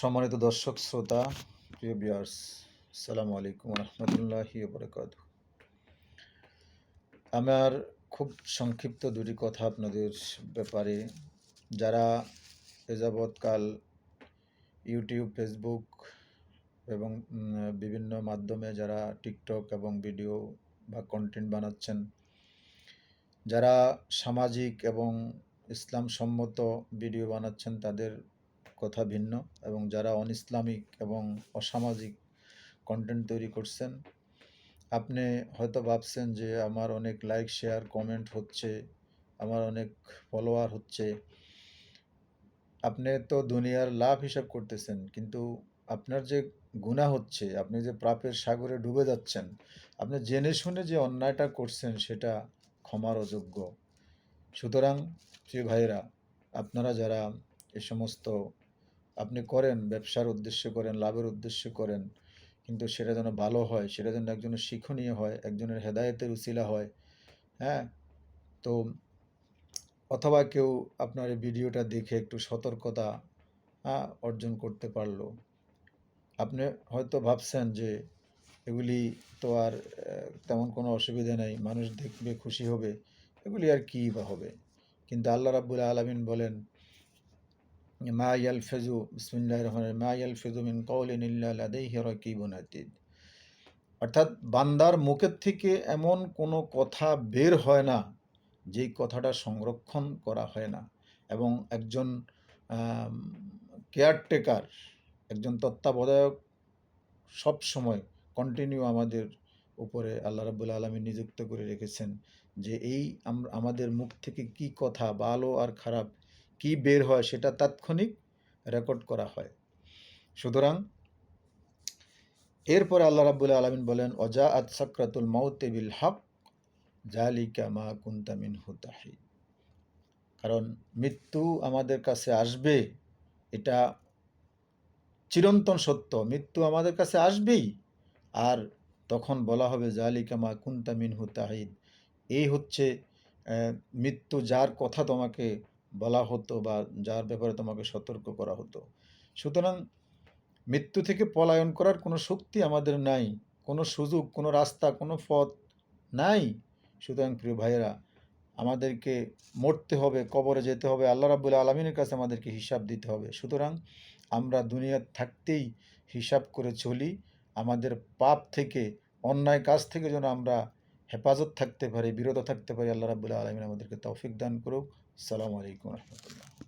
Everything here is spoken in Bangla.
সম্মানিত দর্শক, শ্রোতা, প্রিয় বিয়ার্স সালামু আলাইকুম রহমতুল্লাহি আমার খুব সংক্ষিপ্ত দুটি কথা আপনাদের ব্যাপারে। যারা এ যাবৎকাল ইউটিউব, ফেসবুক এবং বিভিন্ন মাধ্যমে যারা টিকটক এবং ভিডিও বা কন্টেন্ট বানাচ্ছেন, যারা সামাজিক এবং ইসলাম সম্মত ভিডিও বানাচ্ছেন, তাদের কথা ভিন্ন এবং যারা অন ইসলামিক এবং অসামাজিক কন্টেন্ট তৈরি করছেন, আপনি হয়তো ভাবছেন যে আমার অনেক লাইক শেয়ার কমেন্ট হচ্ছে, আমার অনেক ফলোয়ার হচ্ছে। আপনি তো দুনিয়ার লাভ হিসাব করতেছেন, কিন্তু আপনার যে গুনাহ হচ্ছে, আপনি যে প্রাপের সাগরে ডুবে যাচ্ছেন, আপনি জেনে শুনে যে অন্যায়টা করছেন, সেটা ক্ষমার অযোগ্য। সুতরাং, প্রিয় ভাইয়েরা, আপনারা যারা এ সমস্ত আপনি করেন, ব্যবসার উদ্দেশ্যে করেন, লাভের উদ্দেশ্যে করেন, কিন্তু সেটা যেন ভালো হয়, সেটা যেন একজনের শিক্ষণীয় হয়, একজনের হেদায়েতের উসিলা হয় হ্যাঁ? তো অথবা কেউ আপনার এই ভিডিওটা দেখে একটু সতর্কতা অর্জন করতে পারল। আপনি হয়তো ভাবছেন যে এগুলি তো আর তেমন কোনো অসুবিধা নেই, মানুষ দেখবে, খুশি হবে, এগুলি আর কী বা হবে? কিন্তু আল্লাহ রাব্বুল আলামিন বলেন মা ইয়ালফিজু বিসমিল্লাহির রহমানির রহিম, মা ইয়ালফিজু মিন কওলিন ইল্লা লাদাইহি রাকিবুন আতীদ। অর্থাৎ বান্দার মুখের থেকে এমন কোনো কথা বের হয় না যেই কথাটা সংরক্ষণ করা হয় না। এবং একজন কেয়ারটেকার একজন তত্ত্বাবধায়ক সব সময় কন্টিনিউ আমাদের উপরে আল্লাহ রাব্বুল আলমী নিযুক্ত করে রেখেছেন যে এই আমাদের মুখ থেকে কি কথা ভালো আর খারাপ কি বের হয় সেটা তাৎক্ষণিক রেকর্ড করা হয়। সুতরাং এরপরে আল্লাহ রাব্বুল আলমিন বলেন অজা আত সাকরাতুল মাউতে বিল হক জালিকা মা কুন্তামিন হুতাহি কারণ মৃত্যু আমাদের কাছে আসবে, এটা চিরন্তন সত্য। মৃত্যু আমাদের কাছে আসবেই, আর তখন বলা হবে জালিকা মা কুন্তামিন হুতাহিদ এই হচ্ছে মৃত্যু যার কথা তোমাকে বলা হতো বা যার ব্যাপারে তোমাকে সতর্ক করা হতো। সুতরাং মৃত্যু থেকে পলায়ন করার কোনো শক্তি আমাদের নাই, কোনো সুযোগ, কোনো রাস্তা, কোনো পথ নাই। সুতরাং প্রিয় ভাইয়েরা, আমাদেরকে মরতে হবে, কবরে যেতে হবে, আল্লাহ রাবুল আলমিনের কাছে আমাদেরকে হিসাব দিতে হবে। সুতরাং আমরা দুনিয়া থাকতেই হিসাব করে চলি। আমাদের পাপ থেকে, অন্যায় কাজ থেকে যেন আমরা হেফাজত থাকতে পারি, বিরত থাকতে পারি, আল্লাহ রাবুল্লাহ আলমিন আমাদেরকে তৌফিক দান করুক। সালামু আলাইকুম রহমতুল্লাহ।